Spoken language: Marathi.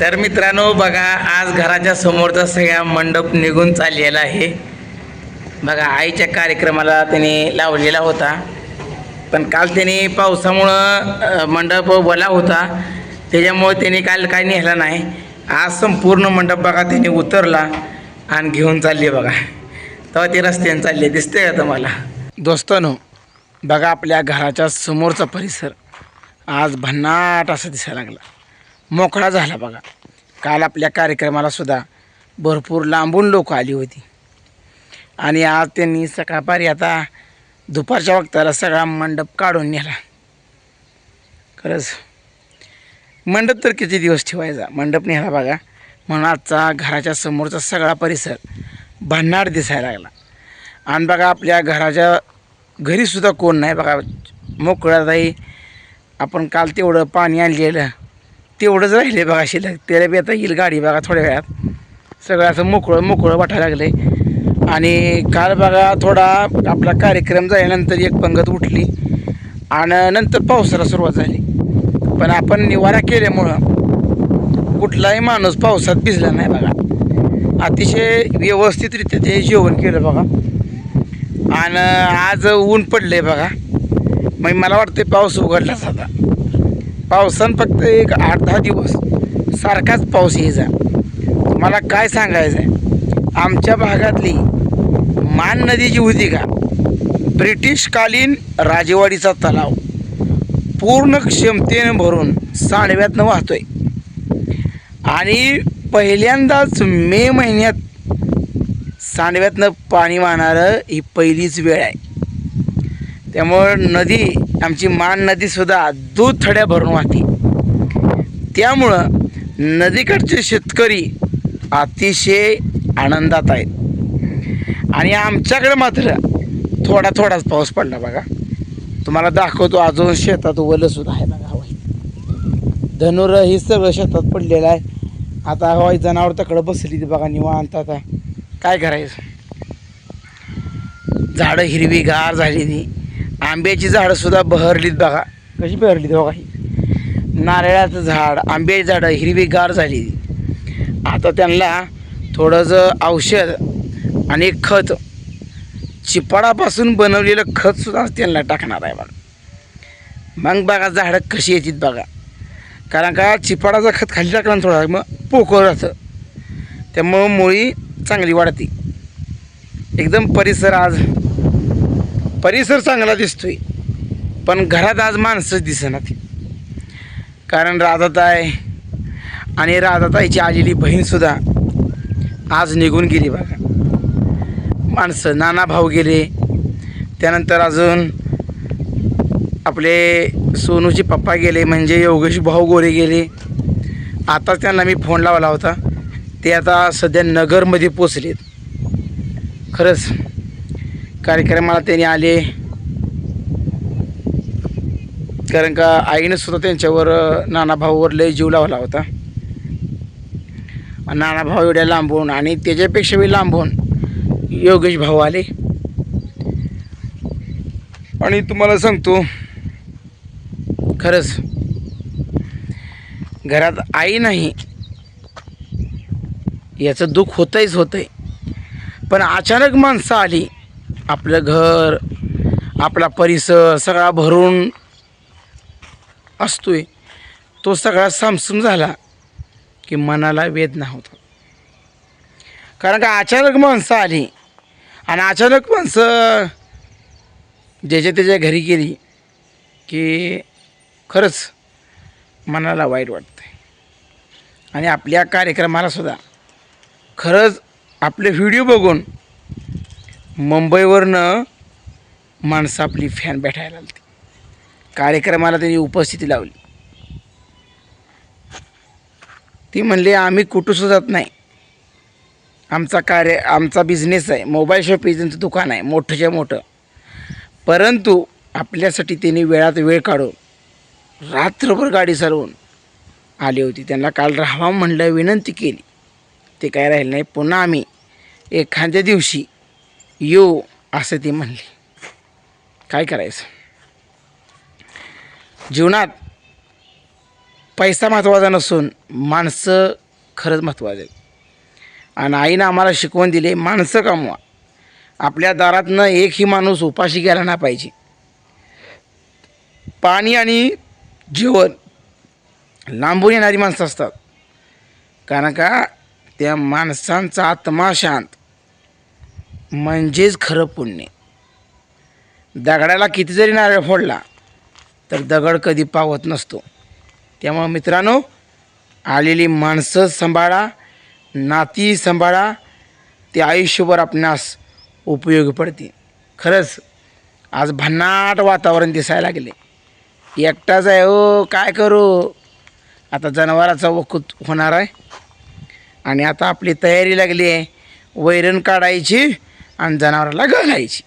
तर मित्रांनो बघा आज घराच्या समोरचा सगळा मंडप निघून चाललेला आहे. बघा आईच्या कार्यक्रमाला त्याने लावलेला होता. पण काल त्याने पावसामुळं मंडप वला होता. त्याच्यामुळे त्याने काल काय नेला नाही. आज संपूर्ण मंडप बघा त्याने उतरला आणि घेऊन चालले बघा. तेव्हा ते रस्त्याने चालले. दिसते का तुम्हाला? दोस्तानो बघा आपल्या घराच्या समोरचा परिसर आज भन्नाट असा दिसायला लागला. मोकळा झाला बघा. काल आपल्या कार्यक्रमाला सुद्धा भरपूर लांबून लोक आली होती. आणि आज त्यांनी सकाळपारी आता दुपारच्या वक्ताला सगळा मंडप काढून नेला. खरंच मंडप तर किती दिवस ठेवायचा? मंडप नेला बघा. म्हणून आजचा घराच्या समोरचा सगळा परिसर भन्नाट दिसायला लागला. आणि बघा आपल्या घराच्या घरीसुद्धा कोण नाही बघा. मोकळ्यातही आपण काल तेवढं पाणी आणलेलं. तेवढंच राहिले बघा शिल्लक. त्याला बी आता येईल गाडी बघा थोड्या वेळात. सगळं असं मोकळं मोकळं वाटायला लागलं आणि काल बघा थोडा आपला कार्यक्रम झाल्यानंतर एक पंगत उठली. आणि नंतर पावसाला सुरुवात झाली. पण आपण निवारा केल्यामुळं कुठलाही माणूस पावसात भिजला नाही बघा. अतिशय व्यवस्थितरित्या ते जेवण केलं बघा. आणि आज ऊन पडलं आहे बघा. मग मला वाटतं पाऊस उघडलाच आता. पावसानं फक्त एक आठ दहा दिवस सारखाच पाऊस यायचा तुम्हाला काय सांगायचं आहे आमच्या भागातली मान नदी जी होती का ब्रिटिशकालीन राजेवाडीचा तलाव पूर्ण क्षमतेनं भरून सांडव्यातनं वाहतोय. आणि पहिल्यांदाच मे महिन्यात सांडव्यातनं पाणी वाहणारं ही पहिलीच वेळ आहे. त्यामुळं नदी आमची मान नदीसुद्धा दूध थड्या भरून वाहते. त्यामुळं नदीकडचे शेतकरी अतिशय आनंदात आहेत. आणि आमच्याकडे मात्र थोडा थोडाच पाऊस पडला बघा. तुम्हाला दाखवतो अजून शेतात वलंसुद्धा आहे बघा हवाई. धनुर ही सगळं शेतात पडलेलं आहे. आता हवाई जनावर तकडं बसली ती बघा निवांत आता. काय करायचं? झाडं हिरवीगार झाली ती. आंब्याची झाडं सुद्धा बहरलीत बघा. कशी बहरलीत बघा ही? नारळाचं झाड आंब्याची झाडं हिरवीगार झाली. आता त्यांना थोडंसं औषध आणि खत चिपाडापासून बनवलेलं खतसुद्धा त्यांना टाकणार आहे बघा. मग बघा झाडं कशी येतात बघा. कारण का चिपाडाचं खत खाली टाकलं थोडा मग पोकळ राहतं. त्यामुळं मुळी चांगली वाढते. एकदम परिसर आज परिसर चांगला दिसतोय. पण घरात आज माणसंच दिसेनात कारण राधाताई आणि राधाताईची आलेली बहीणसुद्धा आज निघून गेली बघा. माणसं नाना भाऊ गेले. त्यानंतर अजून आपले सोनूचे पप्पा गेले म्हणजे योगेश भाऊ गोरे गेले. आता त्यांना मी फोन लावला होता. ते आता सध्या नगरमध्ये पोचलेत. खरंच. कार्यक्रमाला त्यांनी आले. कारण का आईनं सुद्धा त्यांच्यावर नाना भाऊवर लय जीव लावला होता. आणि नाना भाऊ एवढ्या लांबून आणि त्याच्यापेक्षा बी लांबून योगेश भाऊ आले. आणि तुम्हाला सांगतो खरंच घरात आई नाही याचं दुःख होतंयच होतंय. पण अचानक माणसं आली आपलं घर आपला परिसर सगळा भरून असतोय. तो सगळा सामसूम झाला की मनाला वेदना होतात कारण का अचानक माणसं आली आणि अचानक माणसं ज्याच्या त्याच्या घरी गेली की खरंच मनाला वाईट वाटतं आणि आपल्या कार्यक्रमालासुद्धा खरंच आपले व्हिडिओ बघून मुंबईवरनं माणसं आपली फॅन भेटायला आली कार्यक्रमाला त्यांनी उपस्थिती लावली. ती म्हणली आम्ही कुठंसुद्धा जात नाही. आमचा कार्य आमचा बिझनेस आहे. मोबाईल शॉपिंगचं दुकान आहे. मोठंच्या मोठं. परंतु आपल्यासाठी त्यांनी वेळात वेळ काढून रात्रभर गाडी चालवून आली होती. त्यांना काल राहावा म्हणलं विनंती केली. ते काय राहिलं नाही. पुन्हा आम्ही एखाद्या दिवशी येऊ असं ती म्हणली. काय करायचं? जीवनात पैसा महत्त्वाचा नसून माणसं खरंच महत्त्वाचं आहे आणि आईनं आम्हाला शिकवण दिले माणसं कमवा. आपल्या दारातनं एकही माणूस उपाशी गेला ना पाहिजे. पाणी आणि जेवण लांबून येणारी माणसं असतात. कारण का? त्या माणसांचा आत्मा शांत. म्हणजेच खरं पुण्य. दगडाला किती जरी नारळ फोडला तर दगड कधी पावत नसतो. त्यामुळं मित्रांनो आलेली माणसं सांभाळा नाती सांभाळा ते आयुष्यभर आपणास उपयोगी पडते खरंच आज भन्नाट वातावरण दिसायला लागले. एकटाच आहे हो काय करू? आता जनावराचा वकूत होणार आहे. आणि आता आपली तयारी लागली आहे वैरण काढायची आणि जनावराला घालायची